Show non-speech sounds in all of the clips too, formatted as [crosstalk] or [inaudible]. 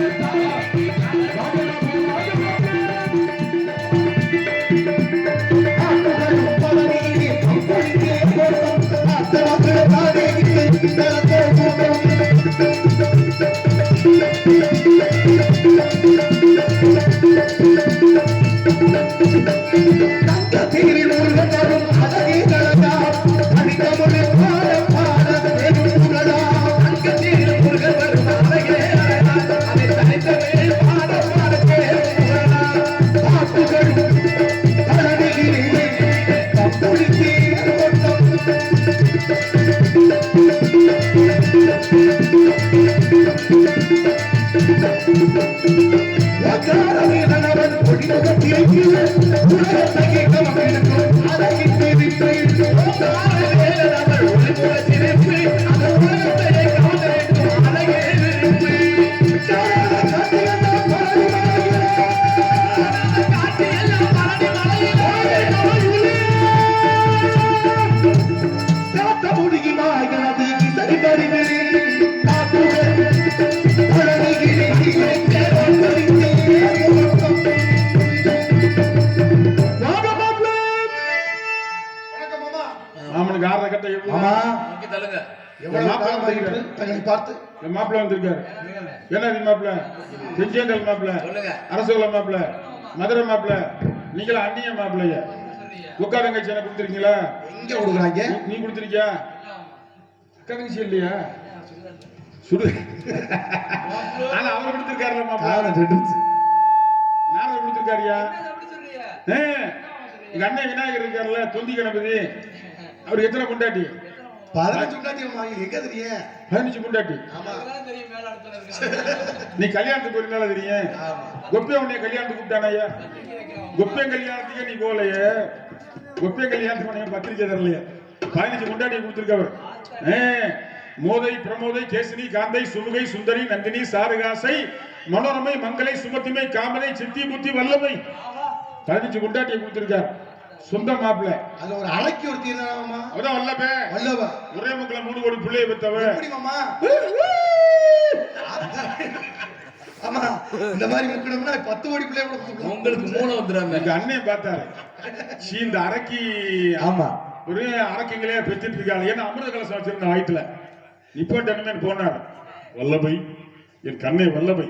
வணக்கம் தங்களை பார்த்து. என் மாப்பிள்ள வந்திருக்காரு. என்ன இது மாப்பிள்ள? திருச்செந்தல் மாப்பிள்ள. சொல்லுங்க. அரசுல மாப்பிள்ள. மதுரை மாப்பிள்ள. நீங்களா அந்நிய மாப்பிள்ளைய. உட்கா தங்கச்சி எனக்கு கொடுத்துருக்கீங்களா? எங்க கொடுக்குறாங்க? நீ- நீ கொடுத்துருக்கியா? அக்கா தங்கச்சி இல்லையா? சுடு ஆனா அவர் கொடுத்துருக்காருல மாப்பிள்ள. நாரதர் கொடுத்துருக்காருயா? எங்க அண்ணன் விநாயகர் இருக்காருல்ல தொந்தி கணபதி. அவர் எத்தனை பொண்டாட்டி? பதினஞ்சு முன்னாடி வாங்கி எங்க தெரியும் பதினஞ்சு நீ கல்யாணத்துக்கு ஒரு நாள் தெரியும். ஆமா. கொப்பே உன்னை கல்யாணத்துக்கு கூப்பிட்டானய்யா கொப்பே கல்யாணத்துக்கே நீ போகலையே. கொப்பே கல்யாணத்துக்கு உன்னை பத்திரிக்கை தரலையே. பதினஞ்சு கொண்டாடி கொடுத்துருக்கவர். ஏ மோதை பிரமோதை கேசினி காந்தை சுமுகை சுந்தரி நந்தினி சாருகாசை மனோரமை மங்களை சுமத்திமை காமனை சித்தி புத்தி வல்லமை. பதினஞ்சு கொண்டாட்டியை கொடுத்துருக்கார். சொந்த மாப்பிள்ள. அதுல ஒரு அலைக்கு ஒரு அவதான் வல்லபே. வல்லவ ஒரே முக்கில மூணு கோடி பிள்ளைய பெற்றவ ஆமா இந்த மாதிரி பத்து கோடி பிள்ளை கூட. உங்களுக்கு மூளை வந்துடாம. எங்க அண்ணன் பார்த்தாரு. சீ இந்த அரக்கி ஆமா. ஒரே அரக்கிங்களே பெற்றுட்டு இருக்காங்க. ஏன்னா அமிர்த கலசம் வச்சிருந்த வயிற்றுல இப்போ டென்மேன் போனார். வல்லபை என் கண்ணை வல்லபை.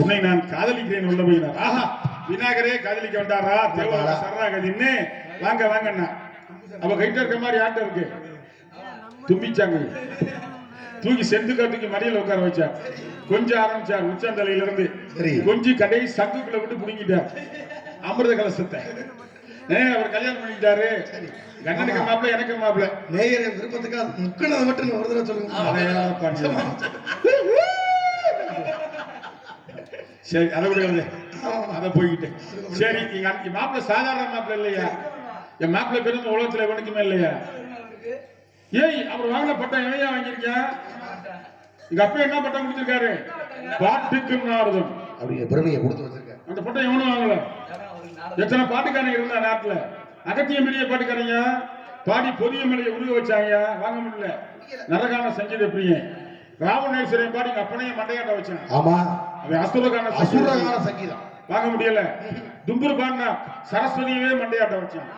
உன்னை நான் காதலிக்கிறேன் வல்லபைனார் ஆஹா! விநாயகரே காதலிக்க வேண்டாரா தேவா சரணாகதின்னு வாங்க வாங்கண்ணா. அவ கைட்ட இருக்க மாதிரி யார்கிட்ட இருக்கு. தும்பிச்சாங்க. தூக்கி செந்துக்கா தூக்கி மடியில உட்கார வச்சார். கொஞ்சம் ஆரம்பிச்சார் உச்சந்தலையில இருந்து. கொஞ்சம் கடை சங்குக்குள்ள விட்டு புடுங்கிட்டார். அமிர்த கலசத்தை. அவர் கல்யாணம் பண்ணிட்டாரு கண்ணனுக்கு மாப்பிள்ள எனக்கு மாப்பிள்ள. நேயர் விருப்பத்துக்காக முக்கணது மட்டும் ஒரு தடவை சொல்லுங்க. சரி அதை விடுறது அதை போய்கிட்டு சரி எங்க அண்ணி- மாப்பிள்ள சாதாரண மாப்பிள்ள இல்லையா? என் மாப்பிள்ள பெருமை உலகத்துல எவனுக்குமே இல்லையா? ஏய் அவர் வாங்கின பட்டம் எவையா வாங்கியிருக்கேன் எங்க அப்பா என்ன பட்டம் கொடுத்திருக்காரு? பாட்டுக்கு நாரதம். அப்படிங்கிற பெருமையை கொடுத்து வச்சிருக்கேன் அந்த பட்டம் எவனும் வாங்கல? எத்தனை பாட்டுக்காரங்க இருந்தா நாட்டுல? அகத்தியம் பெரிய பாட்டுக்காரங்க? பாடி பொதிய மலையை உருக வச்சாங்க. வாங்க முடியல. நரகான சங்கீத பிரியன் ராமநேஸ்வரன் பாடி அப்பனையும் மண்டையாட்ட வச்சான். ஆமா. அவன் அசுரகான அசுரகான சங்கீதம். வாங்க முடியல. தும்புரு பாடினா சரஸ்வதியவே மண்டையாட்ட வச்சான்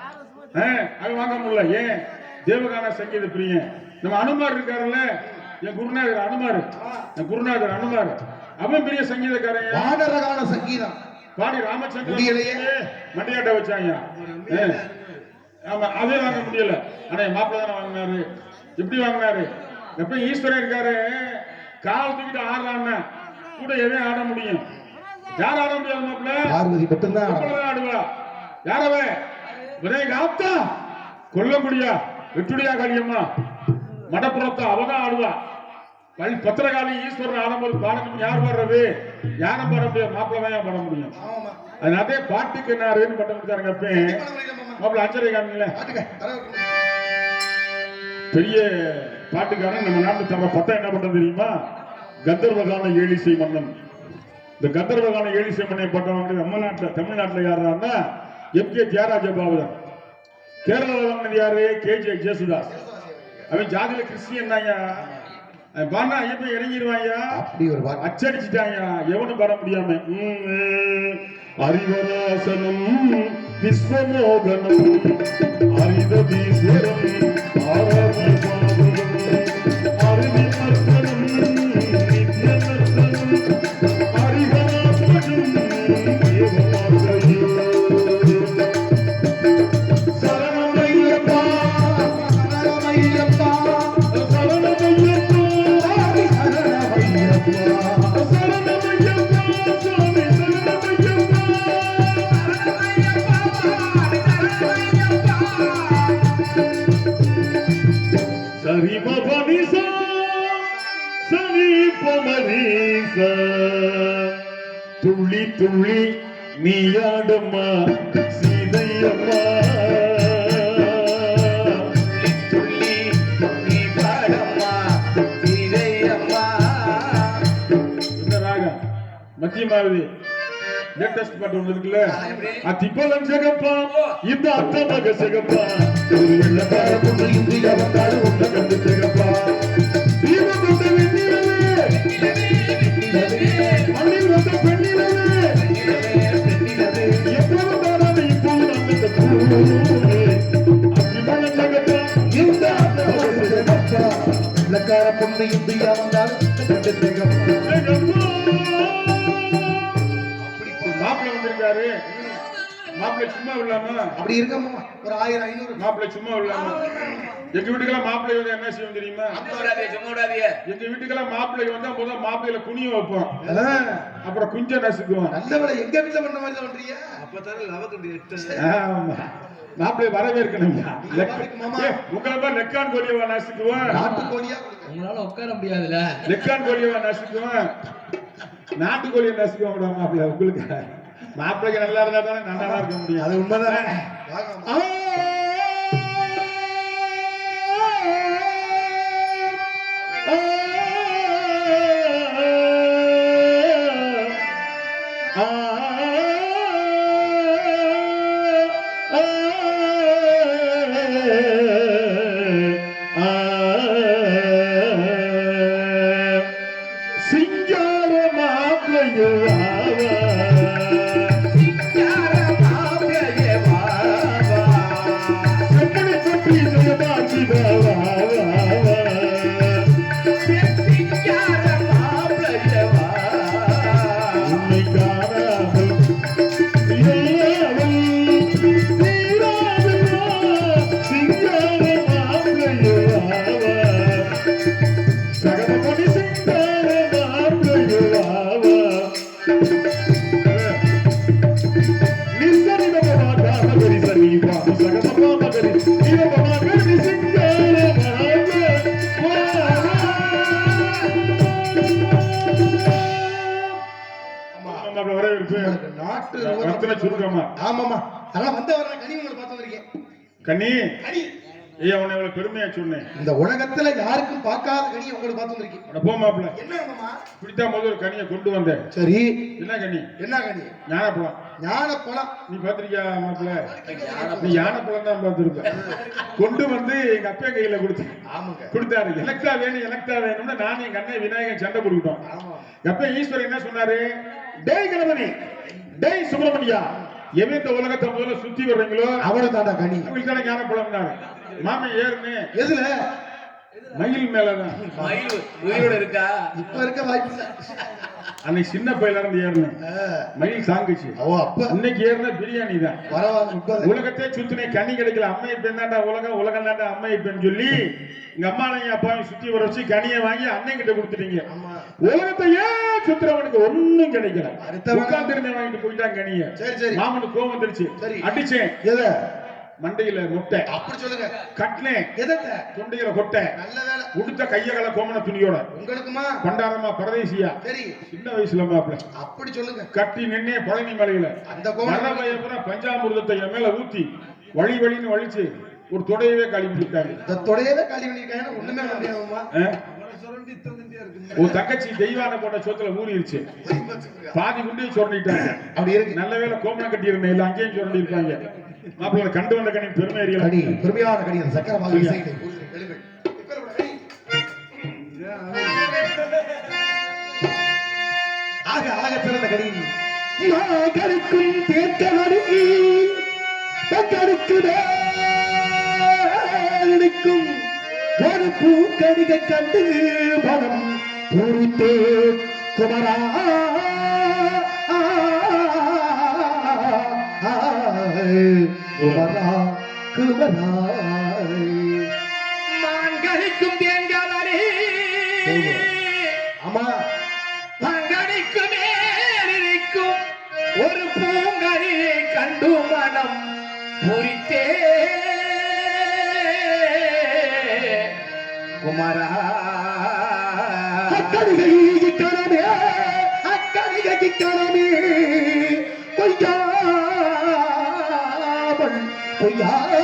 அவன் வாங்க முடியல. ஏன்? தேவகான சங்கீத பிரியன் நம்ம அனுமார் இருக்காருல்ல? என் குருநாதர் அனுமார். என் குருநாதர் அனுமார். அவன் பெரிய சங்கீதக்காரன். வானரகான சங்கீதம். பாடி ராமச்சந்திரன். மண்டியாட்ட வச்சாங்க. ஆமா அதே வாங்க முடியல. ஆனா என் மாப்பிள்ள தானே வாங்கினாரு. எப்படி வாங்கினாரு? எப்ப ஈஸ்வரன் இருக்காரு? கால் தூக்கிட்டு ஆடுறான்னா கூட எதையும் ஆட முடியும். யார் ஆட முடியாது மாப்பிள்ள? பார்வதி மட்டும்தான் மாப்பிள்ளதான் ஆடுவா. யாரவ? விநாயக ஆப்தா கொல்லங்குடியா வெட்டுடியா காளியம்மா. மடப்புறத்தா அவதான் ஆடுவா. பள்ளி பத்திரகாளி ஈஸ்வரன் ஆடும்போது பாடணும். யார் பாடுறது? யாரும் பாட முடியாது. மாப்பிள்ள தான் பாட முடியும்? ஆமா அதனாலே பாட்டுக்கு என்னாருன்னு பட்டம் கொடுத்தாருங்க அப்ப. மாப்பிள்ள அஞ்சரை காமிங்கள. பெரிய பாட்டுக்காரன் நம்ம நாட்டு தர பட்டம் என்ன பட்டம் தெரியுமா? கந்தர்வகான ஏழிசை மன்னன். இந்த கந்தர்வகான ஏழிசை மன்னன் பட்டம் வாங்கினது நம்ம நாட்டுல தமிழ்நாட்டுல யாருன்னா எம். கே. தியாகராஜ பாபுதான் கேரளாவில் வாங்கினது யாரு? கே. ஜே. ஜேசுதாஸ். அவன் ஜாதியில கிறிஸ்டியன் தாங்க அவன் பாடினா ஐயப்பன் இறங்கிடுவாயா அப்படி ஒரு அச்சடிச்சிட்டாங்க எவனும் வர முடியாம. அறிவராசனம் விஸ்வமோகனம் அரிதீஸ்வரம் சரி பவனிசா சரி பமனிசா துள்ளி துள்ளி நீயாடம்மா சீதையம்மா. துள்ளி லேட்டஸ்ட் பாட்டு ஒன்று இருக்குல்ல? அத்திப்பழம் சிகப்பா இந்த அத்த மக சிகப்பா. ஒரு வெள்ளக்கார பொண்ணு இந்தியா வந்தாலும் உன்னை கண்டு சிகப்பா. தீபம் கொண்ட வெண்ணிலவே மண்ணில் வந்த பெண்ணிலவே. எப்போதும் தாராத இப்போது நம்ம இந்த பூவே. அத்திப்பழம் சிகப்பா இந்த அந்தமக சிகப்பா. வெள்ளக்கார பொண்ணு இந்தியா வந்தால் சும்மா விடலாமா? அப்படி இருக்கம்மா ஒரு ஆயிரம் ஐநூறு. மாப்பிள்ளை சும்மா விடலாமா? எங்க வீட்டுக்கெல்லாம் மாப்பிள்ளை வந்து என்ன செய்யும் தெரியுமா? எங்க வீட்டுக்கெல்லாம் மாப்பிள்ளை வந்தா முதல் மாப்பிள்ளையில குனிய வைப்போம். அப்புறம் குஞ்ச நசுக்குவோம். நல்ல வேலை எங்க வீட்டுல பண்ண மாதிரி தான் பண்றீங்க? ஆமா. மாப்பிள்ளை வரவேற்கணும் மாமா. உங்களை மாதிரி லெக்கான் கோழியவா கொடுங்க. உங்களால உட்கார முடியாதுல்ல. லெக்கான் கோழியவா நசுக்குவோம்? நாட்டுக்கோழியை நசுக்குவோம் கூட மாப்பிள்ளை உங்களுக்கு மாப்பிள்ளைக்கு நல்லா இருந்தா தானே நல்லா இருக்க முடியும். அது உண்மைதான்? வாங்க. ஆமா. வரவேற்பு நாட்டு ரத்தின சுருக்கமா ஆமாமா அதெல்லாம் வந்த வர கனி உங்களை பார்த்து வந்திருக்கேன் கண்ணி கனி. ஐயா உன்னை இவ்வளவு பெருமையா சொன்னேன். இந்த உலகத்துல யாருக்கும் பார்க்காத கனி உங்களுக்கு பார்த்து வந்திருக்கேன் அட போ என்ன மாமா முதல் ஒரு கனியை கொண்டு வந்தேன். சரி. என்ன கனி? என்ன கனி? ஞானப்பழம். ஞான பழம் நீ பாத்திருக்கியா மாப்பிள்ள? நீ ஞானப்பழம் தான் பார்த்திருப்ப. கொண்டு வந்து எங்க அப்பா கையில கொடுத்து. ஆமாங்க. கொடுத்தாரு. எனக்கா வேணும் எனக்கா வேணும்னு நான் எங்க அண்ணன் விநாயகன் சண்டை போட்டுக்கிட்டோம். ஆமா எப்ப ஈஸ்வரன் என்ன சொன்னாரு? டேய் கணபதி டேய் சுப்பிரமணியா எவன் இந்த உலகத்தை முதல்ல சுத்தி வர்றீங்களோ? அவனை தாண்டா கனி. அவங்களுக்கு தானே ஞானப்பழம்னாரு. மாமன் ஏறுன்னு எதுல? மயில் மேலதான். மயில் உயிரோட இருக்கா? இப்ப இருக்க வாய்ப்பு அன்னைக்கு சின்ன பையில இருந்து ஏறினேன். மயில் சாங்குச்சு. ஓ அப்ப? இன்னைக்கு ஏறின பிரியாணி தான். உலகத்தையே சுத்தினே கனி கிடைக்கல. அம்மை பெண் தாண்டா உலகம்? உலகம் தாண்டா அம்மை பெண் சொல்லி எங்க அம்மாளையும் அப்பாவையும் சுத்தி வர வச்சு கனியை வாங்கி அண்ணன் கிட்ட கொடுத்துட்டீங்க. உலகத்தை ஏன் சுத்துறவனுக்கு ஒண்ணும் கிடைக்கல. உட்கார்ந்து வாங்கிட்டு போயிட்டான் கனிய. சரி சரி. மாமனுக்கு கோவம் வந்துருச்சு. சரி. அடிச்சேன். எத? மண்டையில முட்டை. அப்படி சொல்லுங்க. கட்டினேன் எதத்த? தொண்டையில கொட்டை. நல்ல வேலை. உடுத்த கையகல கோமண துணியோட. உங்களுக்குமா? பண்டாரமா பரதேசியா. சரி. சின்ன வயசுல மாப்பிள. அப்படி சொல்லுங்க. கட்டி நின்னே பழனி மலையில. அந்த மரபயப்புறம் பஞ்சாமிர்தத்தை என் மேல ஊத்தி வழி வழின்னு வலிச்சு ஒரு தொடையவே கழுவி விட்டாங்க இந்த தொடையவே காலி பண்ணிருக்காங்க ஒண்ணுமே முடியாதுமா ஒரு தங்கச்சி தெய்வான போட்ட சோத்துல ஊறிடுச்சு பாதி குண்டையும் சுரண்டிட்டாங்க. அப்படி இருக்கு. நல்ல வேளை கோமணம் கட்டி இருந்தேன் இல்ல அங்கேயும் சுரண்டி இருப்பாங்க மாப்பிள்ள கண்டு வந்த கணி பெருமை அறிய கணி பெருமையான கணி அந்த சக்கரமாக ஆக ஆக சிறந்த கணி கருக்கும் தேர்த்தவருக்கு கருக்கும் ஒரு பூக்கடிக கண்டு மனம் பொறுத்தே குமரா. குமரா மான்கணிக்கும் தேன்காலடி ஆமா பங்கனிக்கு மேலிருக்கும் ஒரு பூங்கனியை கண்டு மனம் புரித்தே குமரா. அக்கடிகை இக்கணமே அக்கடிகை இக்கணமே பொய்யாமல் பொய்யாமல்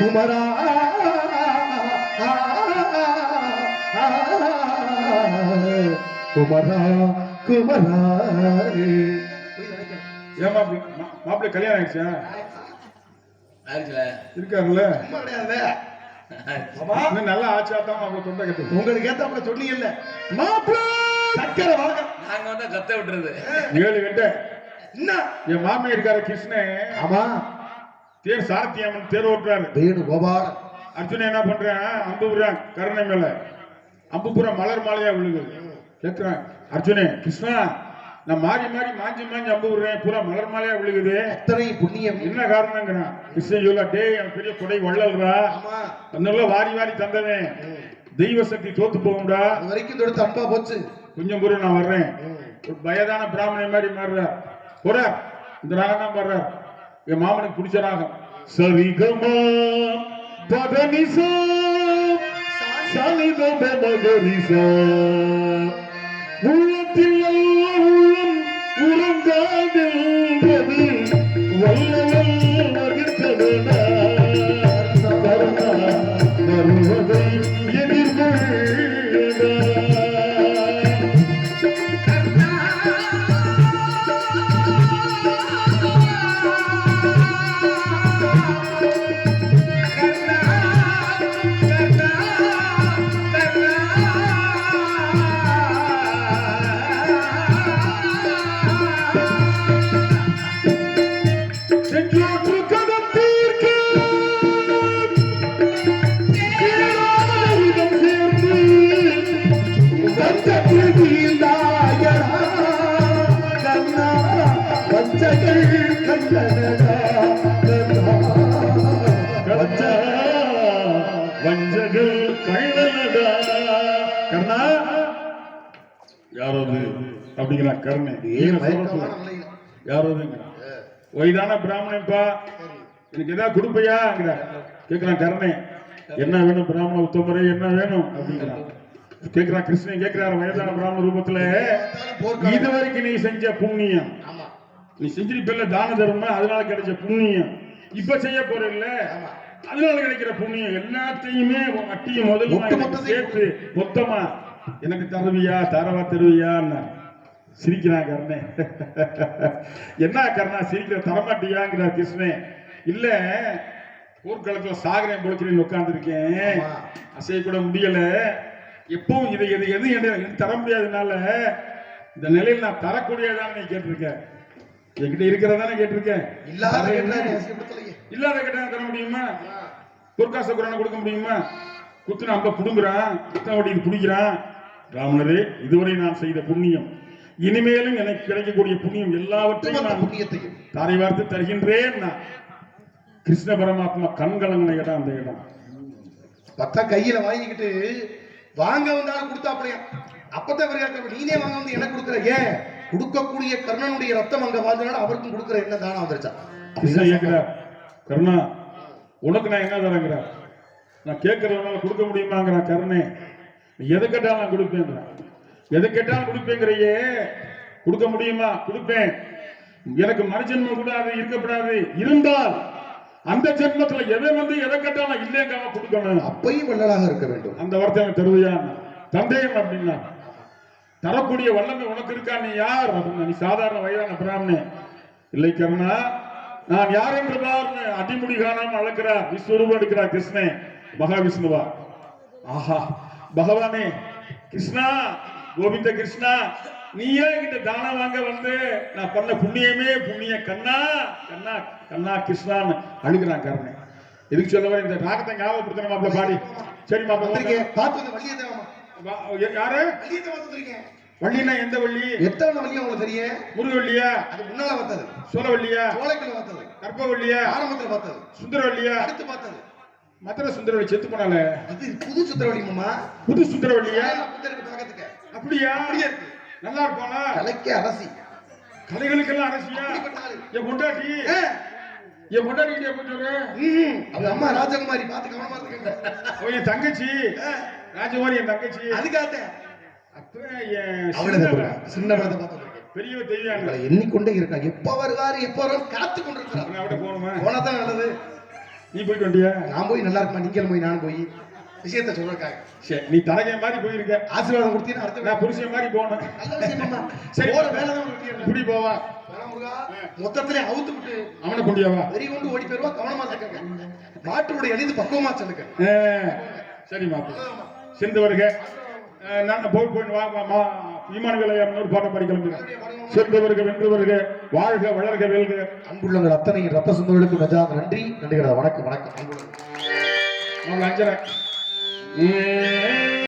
குமரா. குமரா குமரா. ஏன் மாப்பிள்ளை கல்யாணம் ஆயிடுச்சா? இருக்காருல்ல? இன்னும் நல்லா ஆச்சா தான் மாப்பிள்ளை தொண்டை கட்டு? உங்களுக்கு ஏத்தாப்புல சொன்னீங்கல்ல. மாப்பிள்ள! சக்கரை வாங்க. நாங்க வந்து கத்த விட்டுறது. ஏழு கட்ட. என்ன? என் மாமே இருக்காரு கிருஷ்ணன் ஆமா. தேர் சாரத்தியம்மன் தேர் ஓட்டுறாரு. வேணு கோபால. அர்ஜுனன் என்ன பண்றேன்? அம்பு விடுறான். கருணை மேல. அம்பு பூரா மலர் மாலையா விழுகுது. கேட்கிறேன் அர்ஜுனே கிருஷ்ணா நான் மாறி மாறி மாஞ்சி மாஞ்சி அம்பு விடுறேன். பூரா மலர் மாலையா விழுகுது. அத்தனை புண்ணியம். என்ன காரணங்கிறான்? கிருஷ்ணன் சொல்ல டேய் எனக்கு பெரிய கொடை வள்ளல்றா ஆமா. அதனால வாரி வாரி தந்தவன். தெய்வ சக்தி தோத்து போகும்டா. அது வரைக்கும் தொடுத்து அன்பா போச்சு. கொஞ்சம் பொருள் நான் வர்றேன். ஒரு வயதான பிராமணன் மாதிரி மாறுறார். போடா இந்த ராகம் தான் பாடுறார் என் மாமனுக்கு பிடிச்ச ராகம் சரிகமா பதனிசா சனிதம மகரிசா. உள்ளத்தில் நல்ல உள்ளம் உறங்காதென்பது வல்லவல் நிலையில யாரதுங்கிறான் வயதான பிராமணன்ப்பா எனக்கு ஏதாவது கொடுப்பையாங்கிற கேட்கிறான் கர்ணன் என்ன வேணும்? பிராமண உத்தமரே என்ன வேணும்? அப்படிங்கிறான் கேட்கிறான் கிருஷ்ணன் கேட்கிறாரு வயதான பிராமண ரூபத்துல. போர்க்காலம். இதுவரைக்கும் நீ செஞ்ச புண்ணியம். நீ செஞ்சிருப்பில்ல தான தர்மம்? அதனால கிடைச்ச புண்ணியம். இப்ப செய்ய போற இல்ல. அதனால கிடைக்கிற புண்ணியம் எல்லாத்தையுமே வட்டியும் மொத்த முதல்ல சேர்த்து மொத்தமா எனக்கு தருவியா தரவா தருவியா சிரிக்கிறான் கர்ணே என்ன கர்ணா சிரிக்கிற தரமாட்டியாங்கிறார் கிருஷ்ணன் இல்ல போர்க்களத்துல சாகரேன் பொழைக்கிறேன் உட்கார்ந்துருக்கேன் ஆமா. அசையக்கூட முடியல. எப்பவும் இதை எது எது எனக்கு தர முடியாதனால இந்த நிலையில் நான் தரக்கூடியதான்னு நீ கேட்டிருக்க. என்கிட்ட இருக்கிறதானே கேட்டிருக்கேன் இல்லாத என்ன? இல்லாத கிட்ட தர முடியுமா? பொற்காச குரான கொடுக்க முடியுமா? குத்துன அம்ப புடுங்குறான் குத்தவடி குடிக்கிறான் ராமனரே இதுவரை நான் செய்த புண்ணியம். இனிமேலும் எனக்கு கிடைக்கக்கூடிய புண்ணியம் எல்லாவற்றையும் நான் புண்ணியத்தையும். தாரை வார்த்து தருகின்றேன் நான். கிருஷ்ண பரமாத்மா கண்கலங்கின இடம் அந்த இடம். பத்தா கையில வாங்கிக்கிட்டு வாங்க வந்தாலும் கொடுத்தாப்பலையா? அப்பதான் இவர் கேட்க நீனே வாங்க வந்து எனக்கு கொடுக்குற ஏன்? கொடுக்கக்கூடிய கர்ணனுடைய ரத்தம் அங்க வாழ்ந்தனால அவருக்கும் கொடுக்குற என்ன தானம் வந்துருச்சா? கேட்கிறார் கருணா உனக்கு நான் என்ன தரேங்கிறார் நான் கேட்கறதுனால கொடுக்க முடியுமாங்கிறான் கருணே. எதை கேட்டாலும் நான் கொடுப்பேங்கிறான். எதை கேட்டாலும் கொடுப்பேங்கிறையே. கொடுக்க முடியுமா? கொடுப்பேன். எனக்கு மறுஜென்மம் கூட அது இருக்கப்படாது. இருந்தால் அந்த ஜென்மத்துல எதை வந்து எதை கேட்டாலும் இல்லைங்காம கொடுக்கணும். அப்பையும் வள்ளலாக இருக்க வேண்டும். அந்த வார்த்தை எனக்கு தருவியா தந்தையம் அப்படின்னா தரக்கூடிய வல்லமை உனக்கு இருக்கா? நீ யார்? அப்படின்னா நீ சாதாரண வயதான பிராமணன் இல்லை கருணா நான் யார் என்று பாருன்னு அடிமுடி காணாம அழைக்கிறார். விஸ்வரூபம் எடுக்கிறார் கிருஷ்ணன் மகாவிஷ்ணுவா. ஆஹா பகவானே கிருஷ்ணா கோவிந்த கிருஷ்ணா நீயே என்கிட்ட தானம் வாங்க வந்து நான் பண்ண புண்ணியமே புண்ணிய கண்ணா கண்ணா கண்ணா கிருஷ்ணான்னு அழுகிறான் கருணை. எதுக்கு சொல்ல வர? இந்த ராகத்தை ஞாபகப்படுத்தணும் மாப்பிள்ள பாடி. சரி மாப்பிள்ள பார்த்து யாரு? வள்ளினா எந்த வள்ளி? எத்தனை வள்ளி உங்களுக்கு தெரியும்? முருகவள்ளியா? அது முன்னால பார்த்தது சோழவள்ளியா சோலைக்குள்ள பார்த்தது கற்பவள்ளியா ஆரம்பத்துல பார்த்தது சுந்தரவள்ளியா அடுத்து பார்த்தது. மதுரை சுந்தரவள்ளி செத்து போனால அது புது சுத்திரவழி மாமா. புது சுந்தரவள்ளியா அப்படியா? அப்படியே இருக்கு. நல்லா இருப்பானா கலைக்கு அரசி. கலைகளுக்கெல்லாம் அரசியா. என் பொண்டாட்டி? என் பொண்டாட்டி கிட்ட ம், அவங்க அம்மா ராஜகுமாரி பார்த்து கவனமா அவன் என் தங்கச்சி? ராஜகுமாரி என் தங்கச்சி? சின்னவ, சின்ன படத்தை பார்த்து வந்திருக்கேன் பெரியவ தெய்வாங்க உங்களை எண்ணிக்கொண்டே இருக்கா எப்ப வருவாரு எப்ப வருவாரு காத்து கொண்டிருக்கிறார் அவனை விட போகணுமா? போனா தான் நல்லது. நீ போயிட்டு வண்டியா? நான் போய் நல்லா இருக்குமா? நீங்களும் போய் நானும் போய். விஷயத்த சொல்றதுக்காக. சரி நீ தலைகை மாதிரி போயிருக்க. ஆசீர்வாதம் கொடுத்தீங்கன்னா அடுத்த நான் புருஷன் மாதிரி விஷயமா [laughs] சரி. போற வேலை தான் இப்படி போவா. மொத்தத்திலே அவுத்து விட்டு. அவனை கொண்டியாவா வெறி கொண்டு ஓடி போயிருவா கவனமா இருக்கங்க மாட்டுடைய அணிந்து பக்குவமா சொல்லுங்க. சரி மாப்பிள்ள சென்று வருக. நான் போய் போய் வா விமான விளையாடணும் பாடம் படி கிளம்புகிறேன் சென்று வருக வென்று வருக. வாழ்க வளர்க வெல்க. அன்புள்ளங்கள் அத்தனை ரத்த சுந்தர்களுக்கு நஜா நன்றி. நன்றிகளா? வணக்கம் வணக்கம். அன்புள்ளங்கள். அஞ்சரை. う。